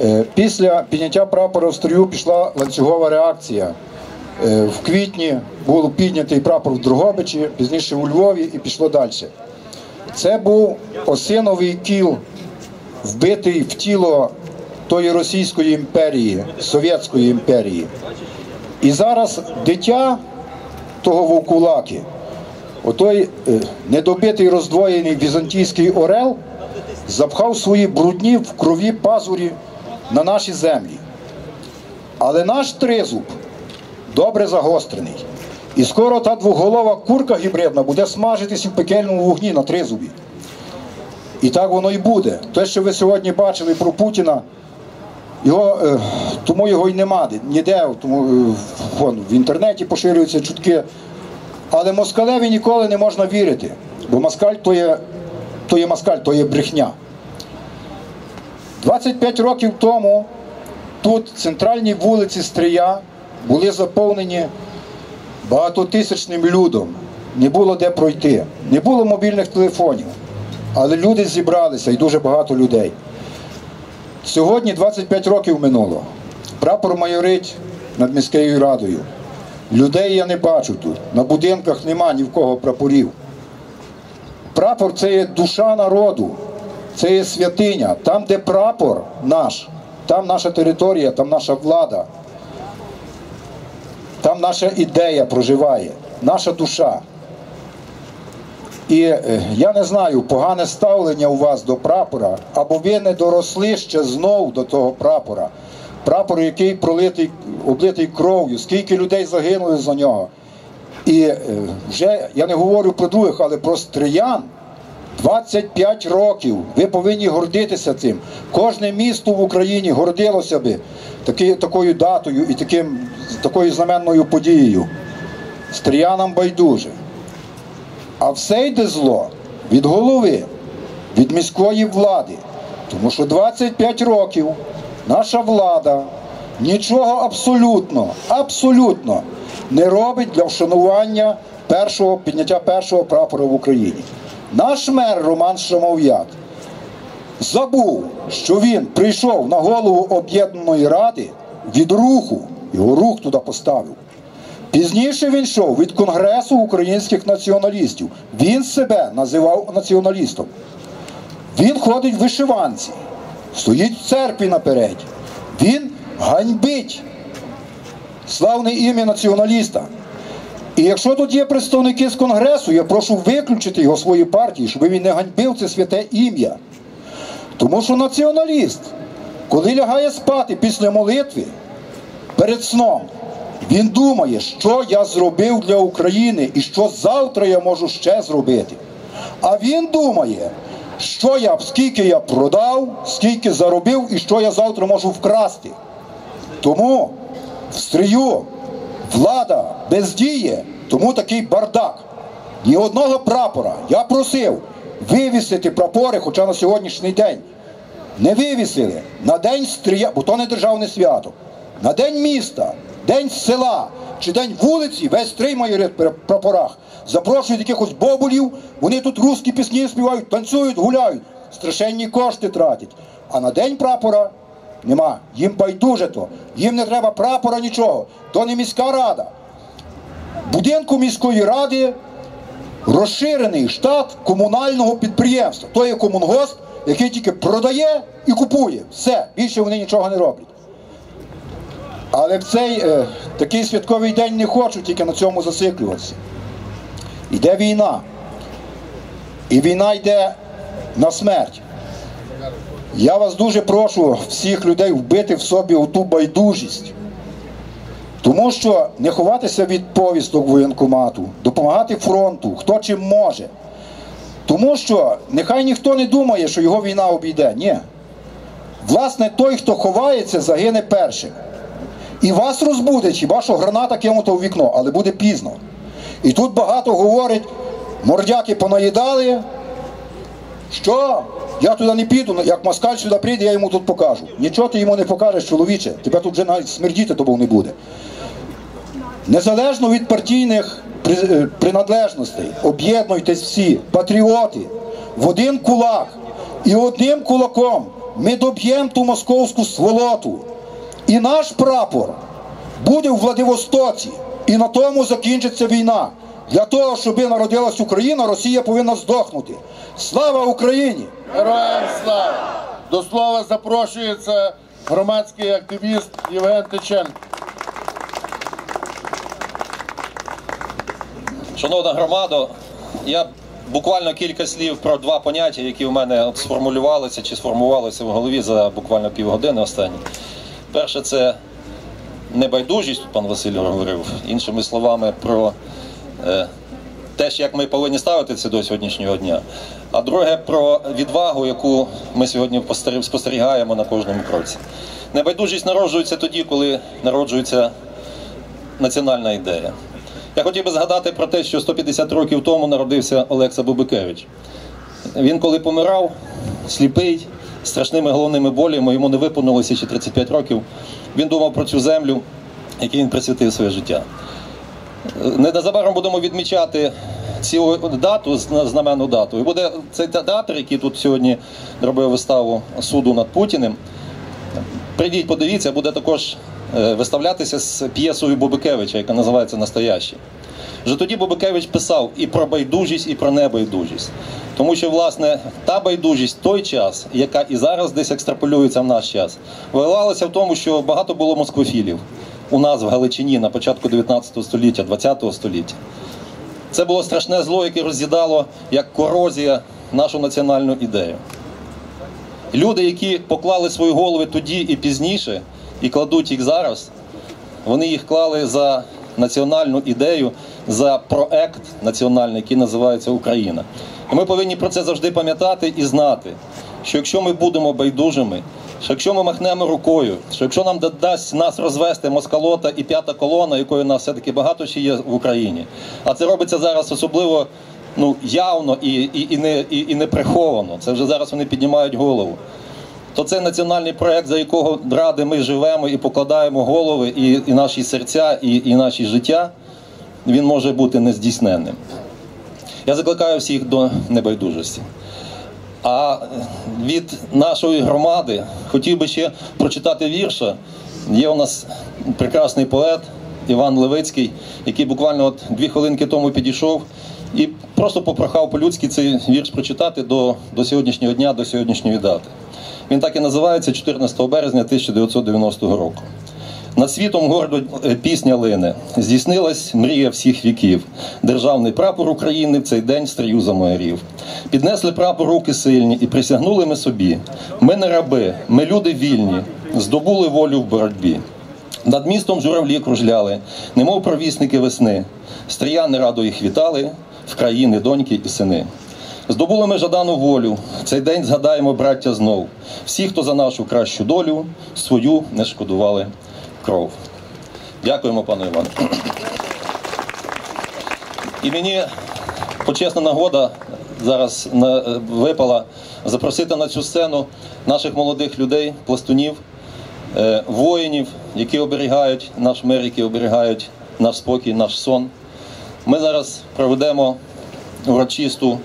Е, Після підняття прапора в строю пішла ланцюгова реакція. Е, В квітні був піднятий прапор в Дрогобичі, пізніше у Львові і пішло далі. Це був осиновий кіл, вбитий в тіло тої Російської імперії, Совєтської імперії. І зараз дитя того вовкулаки, отой е, недобитий роздвоєний візантійський орел, запхав свої брудні в крові пазурі на наші землі. Але наш тризуб добре загострений. І скоро та двоголова курка гібридна буде смажитися в пекельному вогні на тризубі. І так воно і буде. Те, що ви сьогодні бачили про Путіна, його, е, тому його й нема ніде, тому е, вон, в інтернеті поширюються чутки. Але москалеві ніколи не можна вірити, бо москаль то є, то є москаль, то є брехня. 25 років тому тут центральні вулиці Стрия були заповнені багатотисячним людом. Не було де пройти, не було мобільних телефонів. Але люди зібралися і дуже багато людей. Сьогодні 25 років минуло. Прапор майорить над міською радою. Людей я не бачу тут. На будинках нема ні в кого прапорів. Прапор це є душа народу, це є святиня. Там, де прапор наш, там наша територія, там наша влада, там наша ідея проживає, наша душа. І е, я не знаю, погане ставлення у вас до прапора, або ви не доросли ще знов до того прапора. Прапор, який пролитий, облитий кров'ю, скільки людей загинули за нього. І е, вже я не говорю про других, але про стриян. 25 років. Ви повинні гордитися цим. Кожне місто в Україні гордилося би таки, такою датою і таким, такою знаменною подією. Стріянам байдуже. А все йде зло від голови, від міської влади. Тому що 25 років наша влада нічого абсолютно, абсолютно не робить для вшанування першого підняття першого прапора в Україні. Наш мер Роман Шамов'ят забув, що він прийшов на голову об'єднаної ради від руху, його рух туди поставив. Пізніше він йшов від Конгресу українських націоналістів. Він себе називав націоналістом. Він ходить в вишиванці, стоїть в церкві напереді. Він ганьбить славне ім'я націоналіста. І якщо тут є представники з Конгресу, я прошу виключити його свої партії, щоб він не ганьбив це святе ім'я. Тому що націоналіст, коли лягає спати після молитви, перед сном, він думає, що я зробив для України і що завтра я можу ще зробити. А він думає, що я, скільки я продав, скільки заробив і що я завтра можу вкрасти. Тому в стрію влада бездіє, тому такий бардак. Ні одного прапора. Я просив вивісити прапори, хоча на сьогоднішній день не вивісили на день стрія, бо то не державне свято. На день міста, день села чи день вулиці, весь майорить при прапорах. Запрошують якихось бобулів, вони тут русські пісні співають, танцюють, гуляють, страшенні кошти тратять. А на день прапора нема. Їм байдуже то. Їм не треба прапора нічого. То не міська рада. Будинку міської ради розширений штат комунального підприємства. То є комунгосп, який тільки продає і купує. Все, більше вони нічого не роблять. Але в цей е, такий святковий день не хочу тільки на цьому зациклюватися. Йде війна. І війна йде на смерть. Я вас дуже прошу всіх людей вбити в собі оту байдужість. Тому що не ховатися від повісток воєнкомату, допомагати фронту, хто чим може. Тому що нехай ніхто не думає, що його війна обійде. Ні. Власне, той, хто ховається, загине першим. І вас розбудить, хіба що граната кинута в вікно, але буде пізно. І тут багато говорять, мордяки понаїдали, що я туди не піду, як москаль сюди прийде, я йому тут покажу. Нічого ти йому не покажеш, чоловіче, тебе тут вже навіть смердіти тобою не буде. Незалежно від партійних е, приналежностей, об'єднуйтесь всі, патріоти, в один кулак і одним кулаком ми доб'ємо ту московську сволоту. І наш прапор буде в Владивостоці. І на тому закінчиться війна. Для того, щоб народилась Україна, Росія повинна здохнути. Слава Україні! Героям слава! До слова запрошується громадський активіст Євген Тиченко. Шановна громада, я буквально кілька слів про два поняття, які в мене сформулювалися чи сформувалися в голові за буквально півгодини останні. Перше, це небайдужість, пан Василь говорив, іншими словами, про е, те, як ми повинні ставитися до сьогоднішнього дня. А друге про відвагу, яку ми сьогодні спостерігаємо на кожному кроці. Небайдужість народжується тоді, коли народжується національна ідея. Я хотів би згадати про те, що 150 років тому народився Олекса Бубикевич. Він, коли помирав, сліпий, страшними головними болями, йому не виповнилося ще 35 років. Він думав про цю землю, якій він присвятив своє життя. Не незабаром будемо відмічати цю дату, зна- знаменну дату. І буде цей театр, який тут сьогодні робив виставу суду над Путіним. Прийдіть, подивіться, буде також е, виставлятися з п'єсою Бубикевича, яка називається Настоящий. Вже тоді Бубикевич писав і про байдужість, і про небайдужість. Тому що, власне, та байдужість той час, яка і зараз десь екстраполюється в наш час, виявилася в тому, що багато було москвофілів у нас в Галичині на початку 19 століття, 20 століття. Це було страшне зло, яке роз'їдало як корозія нашу національну ідею. Люди, які поклали свої голови тоді і пізніше, і кладуть їх зараз, вони їх клали за національну ідею, за проект національний, який називається Україна. І ми повинні про це завжди пам'ятати і знати, що якщо ми будемо байдужими, що якщо ми махнемо рукою, що якщо нам дасть нас розвести москалота і п'ята колона, якої нас все-таки багато ще є в Україні, а це робиться зараз особливо ну, явно і, і, і, не, і, і не приховано. Це вже зараз вони піднімають голову то це національний проект, за якого ради ми живемо і покладаємо голови, і, і наші серця, і, і наші життя, він може бути нездійсненним. Я закликаю всіх до небайдужості. А від нашої громади хотів би ще прочитати вірша. Є у нас прекрасний поет Іван Левицький, який буквально от дві хвилинки тому підійшов і просто попрохав по-людськи цей вірш прочитати до, до сьогоднішнього дня, до сьогоднішньої дати. Він так і називається 14 березня 1990 року. Над світом гордо е, пісня лине. Здійснилась мрія всіх віків. Державний прапор України в цей день стрію замайорів. Піднесли прапор руки сильні і присягнули ми собі. Ми не раби, ми люди вільні, здобули волю в боротьбі. Над містом журавлі кружляли, немов провісники весни. Стріяни радо їх вітали, в країни доньки і сини. Здобули ми жадану волю. Цей день згадаємо, браття, знов. Всі, хто за нашу кращу долю, свою не шкодували кров. Дякуємо, пане Іване. І мені почесна нагода зараз е, випала запросити на цю сцену наших молодих людей, пластунів, е, воїнів, які оберігають наш мир, які оберігають наш спокій, наш сон. Ми зараз проведемо урочисту.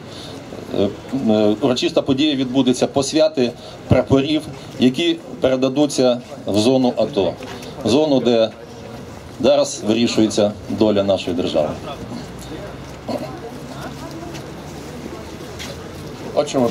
е, Урочиста подія відбудеться посвяти прапорів, які передадуться в зону АТО, зону, де зараз вирішується доля нашої держави. Отче чому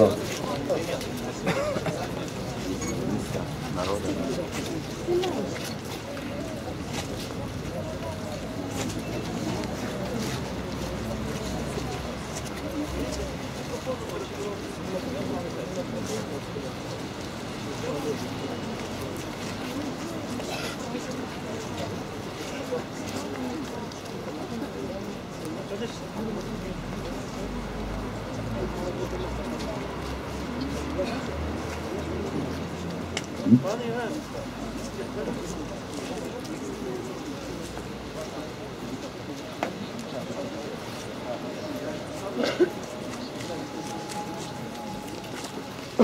Thank you. Bana yener misin?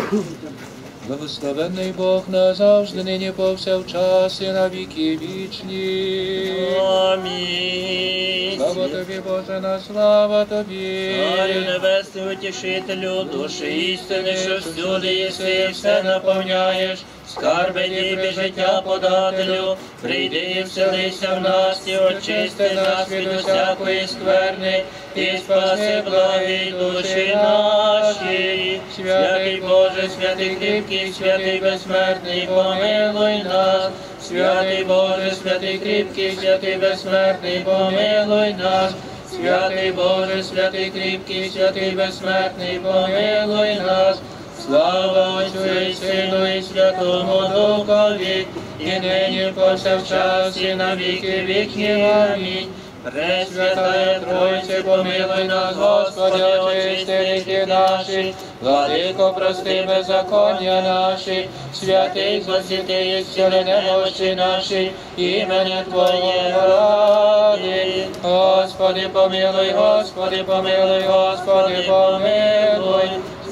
Thank you. Благословенний Бог назавжди, нині повсякчас і на віки вічні. Амінь. Слава тобі, Боже, на слава тобі. Царю небесний, утішителю, душі істини, що всюди єси, все наповняєш. Скарби дібі життя подателю, прийди і вселися в нас, і очисти нас від усякої скверни, і спаси благі душі наші. Святий Боже, святий кріпкий, святий безсмертний, помилуй нас. Святий Боже, святий кріпкий, святий безсмертний, помилуй нас. Святий Боже, святий кріпкий, святий безсмертний, помилуй нас. Слава Отцю і Сину і Святому Духові, і нині повсякчас, і на віки вічні. Амінь. Пресвятая Тройце, помилуй нас, Господи, очисти гріхи наші, Владико, прости беззаконня наші, святий посвяти і зціли немощі наші, імене Твоє ради. Господи, помилуй, Господи, помилуй, Господи, помилуй.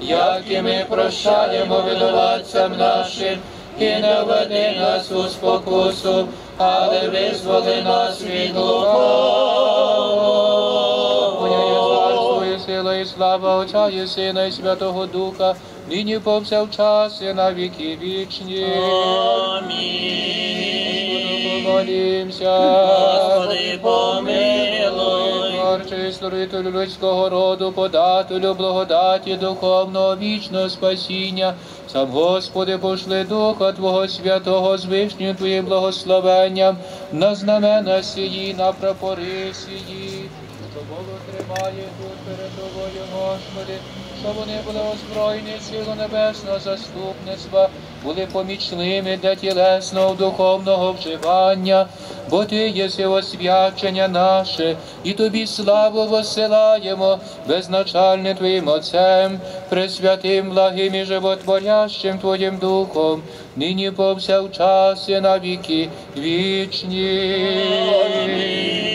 як і ми прощаємо винуватцям нашим, і не введи нас у спокусу, але визволи нас від лукавого. І сила, і слава Отця і Сина, і Святого Духа, нині повсякчас і на віки вічні. Амінь. Помолімся. Господи, помилуй. Творчий створителю людського роду, подателю благодаті духовного вічного спасіння. Сам Господи, пошли Духа Твого Святого з вишнім Твоїм благословенням на знамена сії, на прапори сії. Що Бог тримає Господи, що вони були озброєні силу небесного заступництва, були помічними для тілесного духовного вживання, бо Ти єси освячення наше, і Тобі славу посилаємо, безначальним Твоїм Отцем, пресвятим, благим і животворящим Твоїм Духом, нині повсякчас і на віки вічні. Спаси,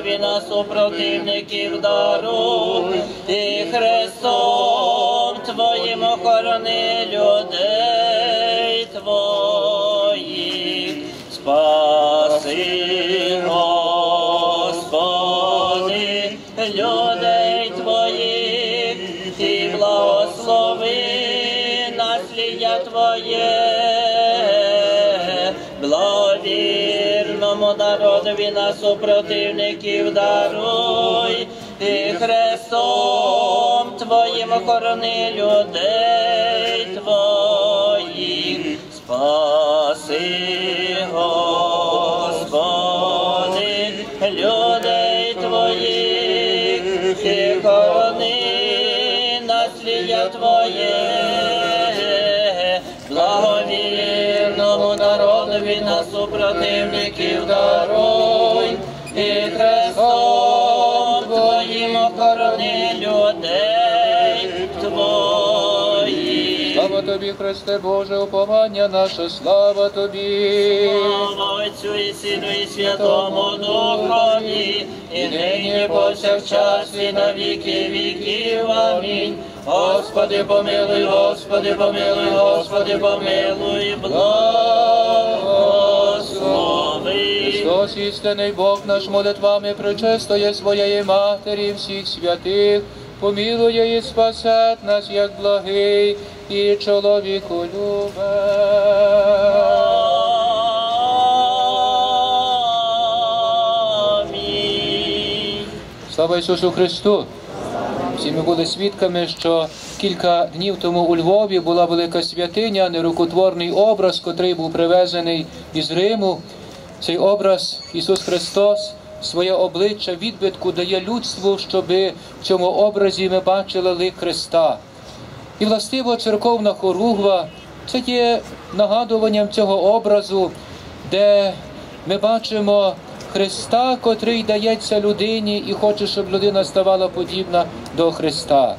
народові на супротивників даруй, і Христом Твоїм охорони людей на супротивників даруй, і Христом Твоїм охорони людей Твоїх. Спаси, Господи, людей Твоїх, хорони наслідя Твоє. Благовірному народові на супротивників даруй, Христе Боже, уповання наше, слава Тобі. Слава Отцю і Сину і Святому Духові, і нині повсякчас і на віки віків. Амінь. Господи, помилуй, Господи, помилуй, Господи, помилуй, благослови. Христос, істинний Бог наш молитвами причистої своєї Матері всіх святих, помилує і спасе нас, як благий і чоловіку любе. Слава Ісусу Христу! Всі ми були свідками, що кілька днів тому у Львові була велика святиня, нерукотворний образ, котрий був привезений із Риму. Цей образ Ісус Христос своє обличчя відбитку дає людству, щоб в цьому образі ми бачили лик Христа. І властиво церковна хоругва це є нагадуванням цього образу, де ми бачимо Христа, котрий дається людині і хоче, щоб людина ставала подібна до Христа.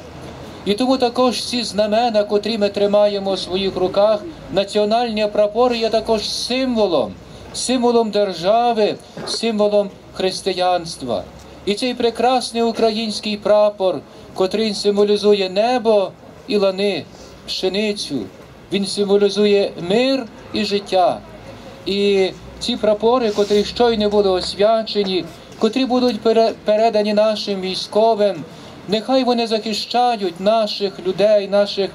І тому також ці знамена, котрі ми тримаємо у своїх руках, національні прапори є також символом, символом держави, символом християнства. І цей прекрасний український прапор, котрий символізує небо і лани, пшеницю, він символізує мир і життя. І ці прапори, котрі щойно були освячені, котрі будуть пере- передані нашим військовим, нехай вони захищають наших людей, наших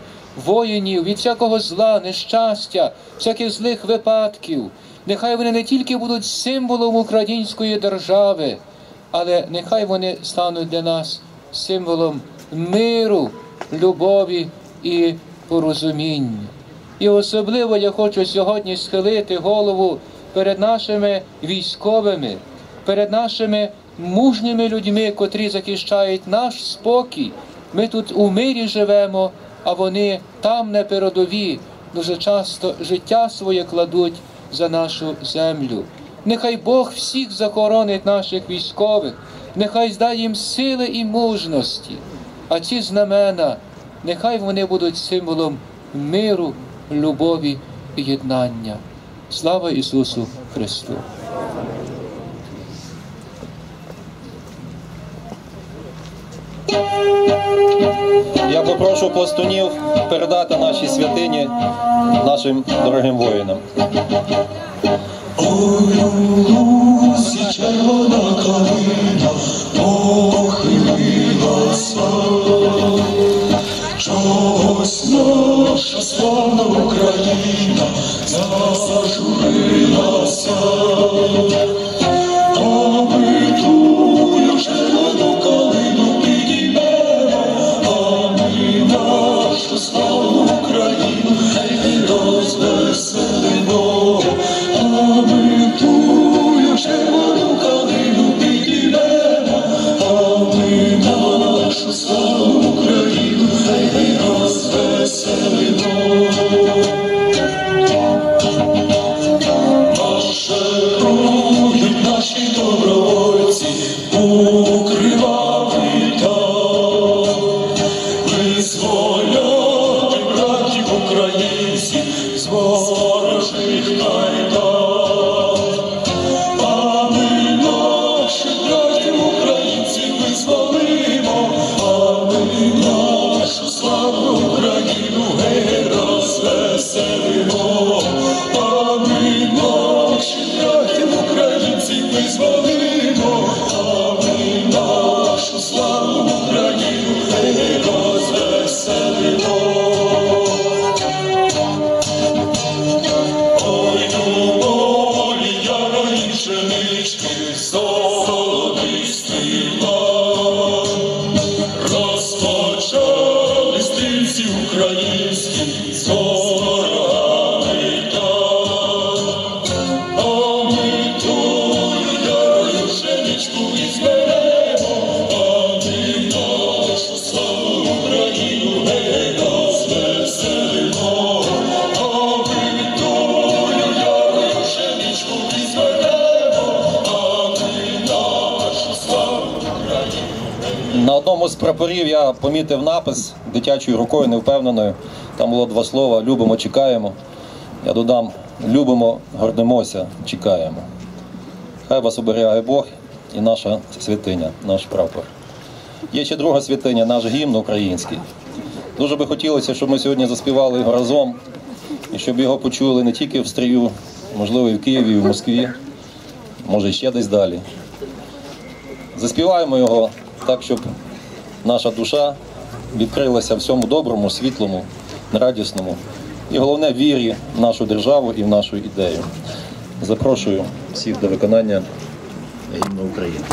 воїнів від всякого зла, нещастя, всяких злих випадків. Нехай вони не тільки будуть символом української держави, але нехай вони стануть для нас символом миру, любові і порозуміння. І особливо я хочу сьогодні схилити голову перед нашими військовими, перед нашими мужніми людьми, котрі захищають наш спокій. Ми тут у мирі живемо, а вони там на передові дуже часто життя своє кладуть за нашу землю. Нехай Бог всіх захоронить наших військових, нехай здає їм сили і мужності. А ці знамена, нехай вони будуть символом миру, любові і єднання. Слава Ісусу Христу! Я попрошу пластунів передати наші святині нашим дорогим воїнам. Чогось наша славна Україна зажурилася, я помітив напис дитячою рукою невпевненою. Там було два слова любимо, чекаємо. Я додам любимо, гордимося, чекаємо. Хай вас оберігає Бог і наша святиня, наш прапор. Є ще друга святиня, наш гімн український. Дуже би хотілося, щоб ми сьогодні заспівали його разом і щоб його почули не тільки в стрію, можливо, і в Києві, і в Москві, може ще десь далі. Заспіваємо його так, щоб наша душа відкрилася всьому доброму, світлому, радісному і головне вірі в нашу державу і в нашу ідею. Запрошую всіх до виконання гімну України.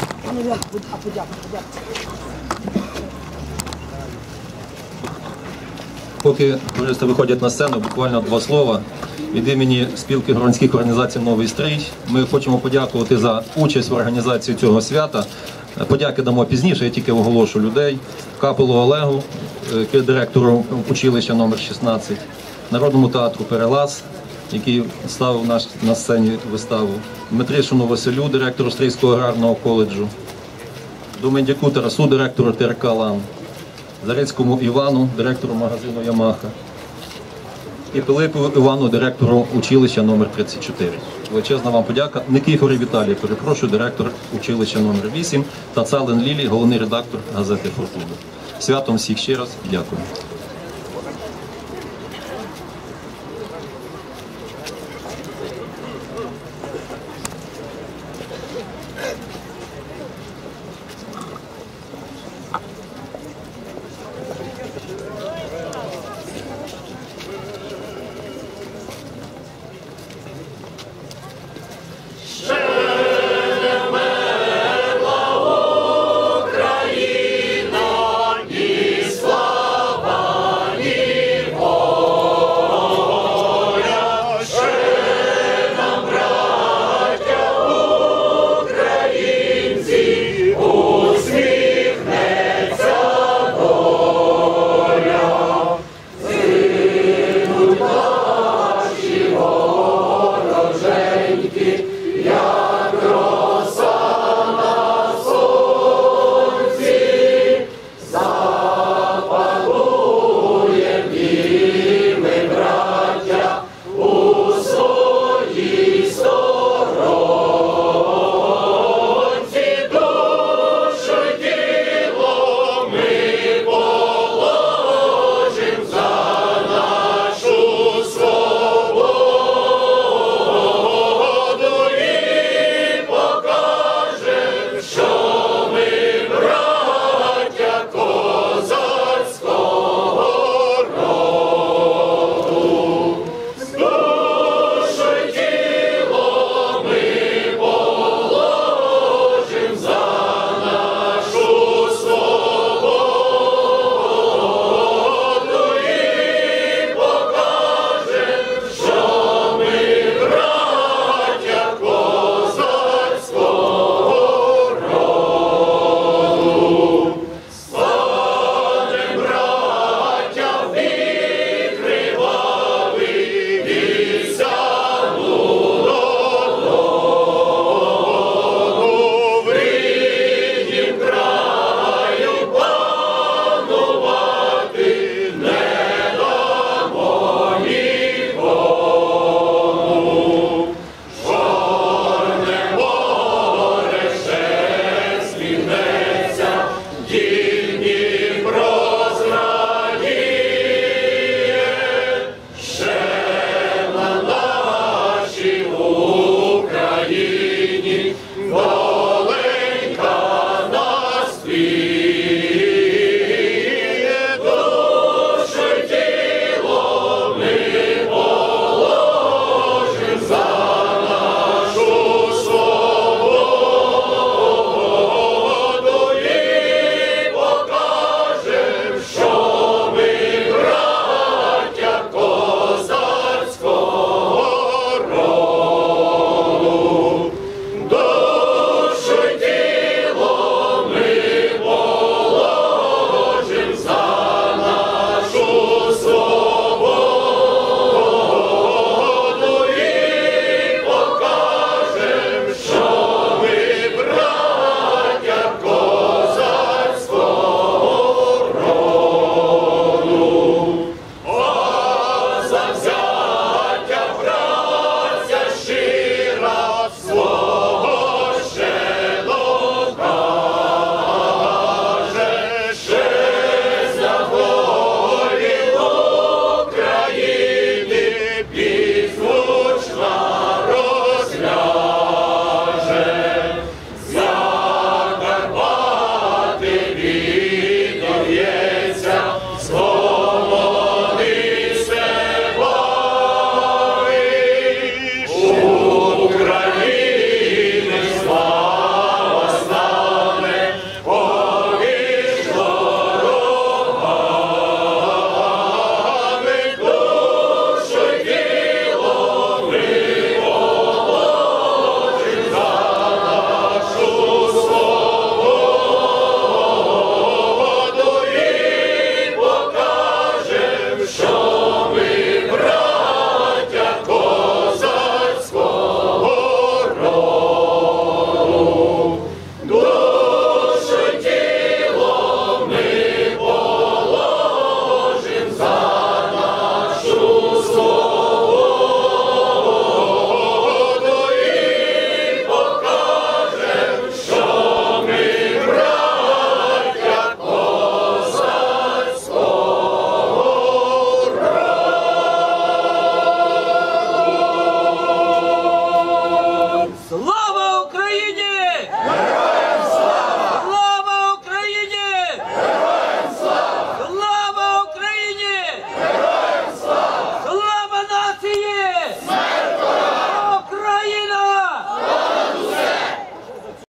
Поки туристи виходять на сцену, буквально два слова. Від імені спілки громадських організацій Новий стрій ми хочемо подякувати за участь в організації цього свята. Подяки дамо пізніше, я тільки оголошу людей. Капелу Олегу, е, директору училища номер 16, Народному театру Перелаз, який ставив наш на сцені виставу, Дмитришину Василю, директору Стрийського аграрного коледжу, Домендяку Тарасу, директору ТРК ЛАМ, Зарецькому Івану, директору магазину Ямаха, і Пилипу Івану, директору училища номер 34. Величезна вам подяка. Никифорі Віталій, перепрошую, директор училища номер 8 та Цален Лілій, головний редактор газети Фортуна. Святом всіх ще раз дякую.